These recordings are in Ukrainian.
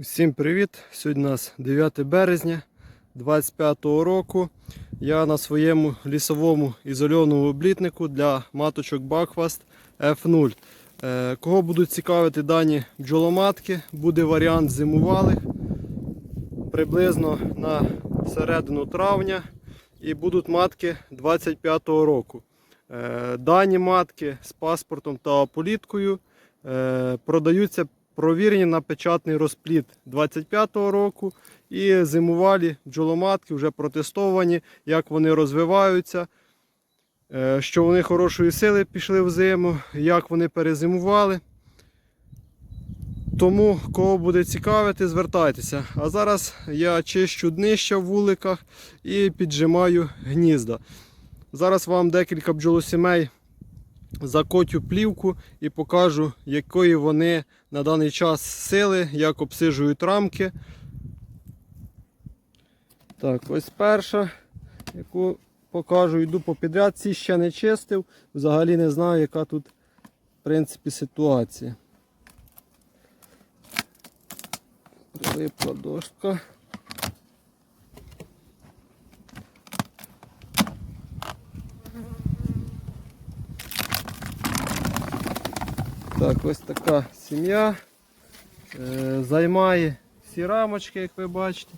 Всім привіт! Сьогодні у нас 9 березня 25 року. Я на своєму лісовому ізольованому облітнику для маточок Бакфаст F0. Е, Кого будуть цікавити дані бджоломатки, буде варіант зимувалих приблизно на середину травня і будуть матки 25 року. Е, Дані матки з паспортом та ополіткою е, продаються провірені на печатний розплід 25-го року і зимувалі бджоломатки вже протестовані, як вони розвиваються, е, що вони хорошої сили пішли в зиму, як вони перезимували. Тому, кого буде цікавити, звертайтеся. А зараз я чищу днища в вуликах і піджимаю гнізда. Зараз вам декілька бджолосімей закотю плівку і покажу, якої вони на даний час сили, як обсижують рамки. Так, ось перша, яку покажу, йду по підряд. Ці ще не чистив. Взагалі не знаю, яка тут в принципі ситуація. Прилипла дошка. Так, ось така сім'я. Е, Займає всі рамочки, як ви бачите.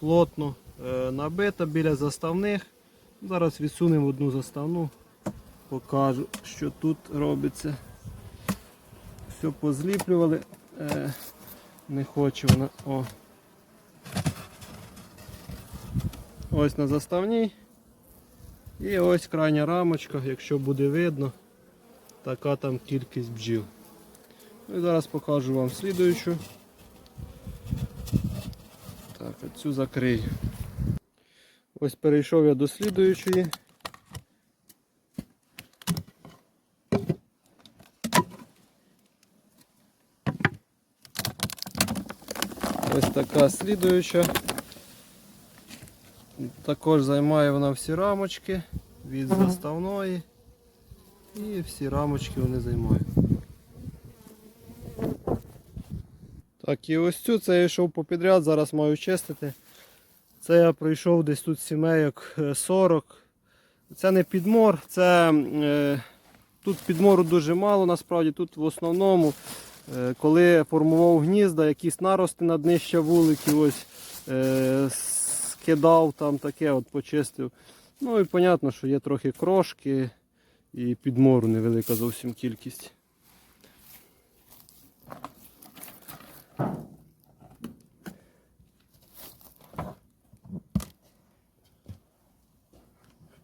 Плотно е, набита біля заставних. Зараз відсунемо одну заставну, покажу, що тут робиться. Все позліплювали. Е, Не хоче вона. О. Ось на заставній. І ось крайня рамочка, якщо буде видно така там кількість бджіл. Ну і зараз покажу вам слідуючу. Так, оцю закрию. Ось перейшов я до слідуючої. Ось така слідуюча. Також займає вона всі рамочки від заставної. І всі рамочки вони займають. Так, і ось цю це я йшов по підряд, зараз маю чистити. Це я пройшов десь тут сімейок е, 40. Це не підмор, це е, тут підмору дуже мало насправді. Тут в основному, е, коли формував гнізда, якісь нарости на днище вуликів, ось е, скидав там таке, от почистив. Ну і зрозуміло, що є трохи крошки і підмору невелика зовсім кількість.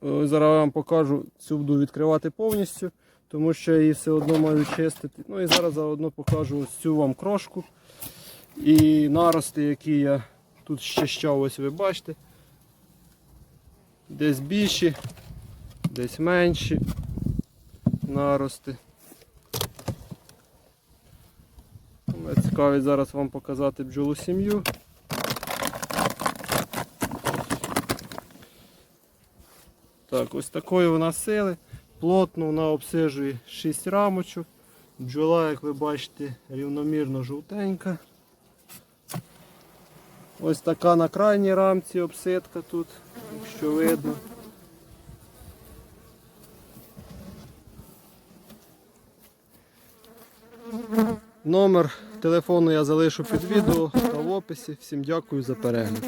Зараз я вам покажу, цю буду відкривати повністю, тому що я її все одно маю чистити. Ну і зараз заодно покажу ось цю вам крошку і нарости, які я тут щищав, ось ви бачите. Десь більші, десь менші нарости. Мене цікавить зараз вам показати бджолу сім'ю. Так, ось такої вона сили. Плотно вона обсижує 6 рамочок. Бджола, як ви бачите, рівномірно жовтенька. Ось така на крайній рамці обсидка тут, якщо видно. Номер телефону я залишу під відео та в описі. Всім дякую за перегляд.